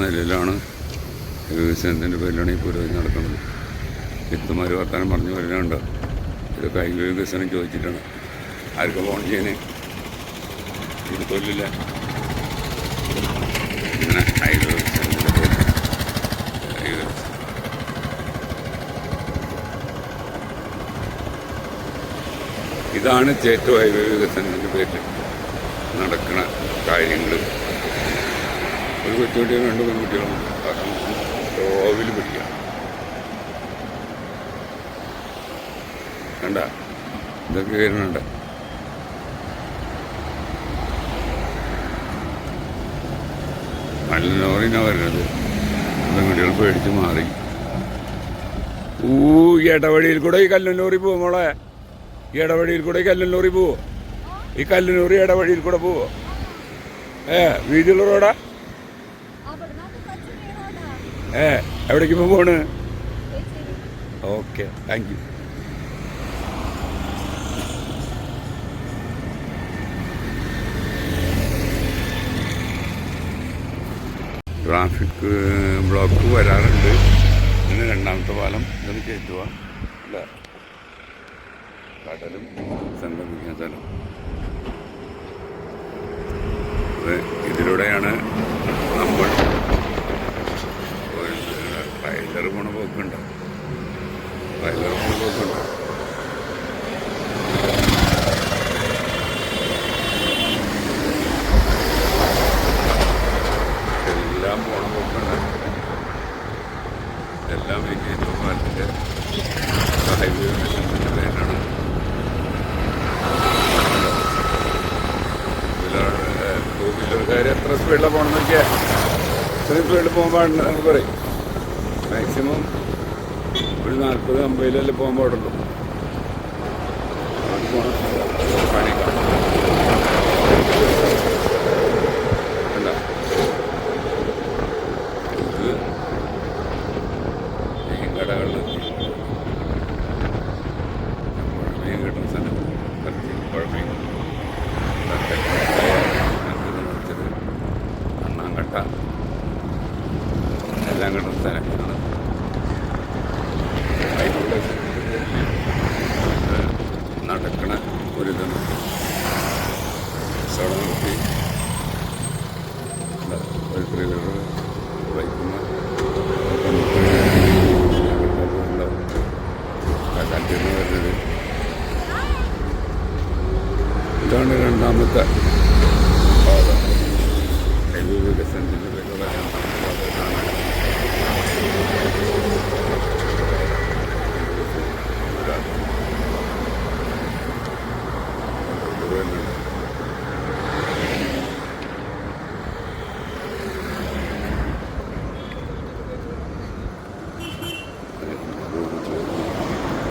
നിലയിലാണ് വികസനത്തിന്റെ പേരിലാണ് ഈ പുരോഗതി നടക്കുന്നത്? വ്യക്തമായ വർത്താനം പറഞ്ഞു വരുന്നുണ്ട് ഇത് കൈവ വികസനം ചോദിച്ചിട്ടാണ്. ആർക്ക് ഫോൺ ചെയ്യാൻ ഇത് ഹൈവേ ഹൈവേ ഇതാണ് ചേറ്റോ ഹൈവേ വികസനത്തിന്റെ പേരിൽ നടക്കുന്ന കാര്യങ്ങൾ ഒരു കൊച്ചുകുട്ടിയും രണ്ട് പെൺകുട്ടികളും ഓവിൽ പിടിക്കാം കണ്ട ഇതൊക്കെ വരുന്നുണ്ട് നല്ല ലോറിനാ വരുന്നത്. പെൺകുട്ടികൾ പേടിച്ച് മാറി. ഊ ഇടവഴിയിൽ കൂടെ ഈ കല്ലൻ ലോറി പോവും മോളെ. ഈ ഇടവഴിയിൽ കൂടെ ഈ കല്ലൻ ലോറി പോവോ. ഈ കല്ലൻ ലോറി ഇടവഴിയിൽ കൂടെ പോവോ. ഏ വീതിയുള്ള റോഡാ? ഏ എവിടേക്ക് ഇപ്പൊ പോണ്? Okay thank you traffic block വരാറുണ്ട്. ഇന്ന് രണ്ടാമത്തെ പാലം ഇതൊന്ന് കയറ്റുക അല്ല? കടലും സംഗമിക്കുന്ന സ്ഥലം. ഇത് ഇതിലൂടെയാണ് ട്രailer പോണ പോക്കുണ്ട് എല്ലാം പോണ പോക്കുണ്ട് എല്ലാം ഈ കേന്ദ്രപാലത്തിന്റെ ഹൈവേ വികസനത്തിന്റെ പേരിലാണ് ടൂ വീലർക്കാർ എത്ര സ്പീഡിലാണ് പോകണമെന്നൊക്കെ ഇത്രയും സ്പീഡിൽ പോകാൻ പാടില്ല എന്ന് പറയും മാക്സിമം ഒരു നാൽപ്പത് അമ്പതിലല്ലേ പോകാൻ പാടുള്ളൂ എല്ലാം കിട്ടുന്ന സ്ഥലങ്ങളാണ് കിടക്കണ ഒരു ഇതുണ്ട് സ്ഥലം നിർത്തി ഒരു സ്ത്രീകളുടെ വഹിക്കുന്ന കണ്ടിരുന്നു ഇതാണ് രണ്ടാമത്തെ പാത. ഹൈവേ വികസനത്തിന്റെ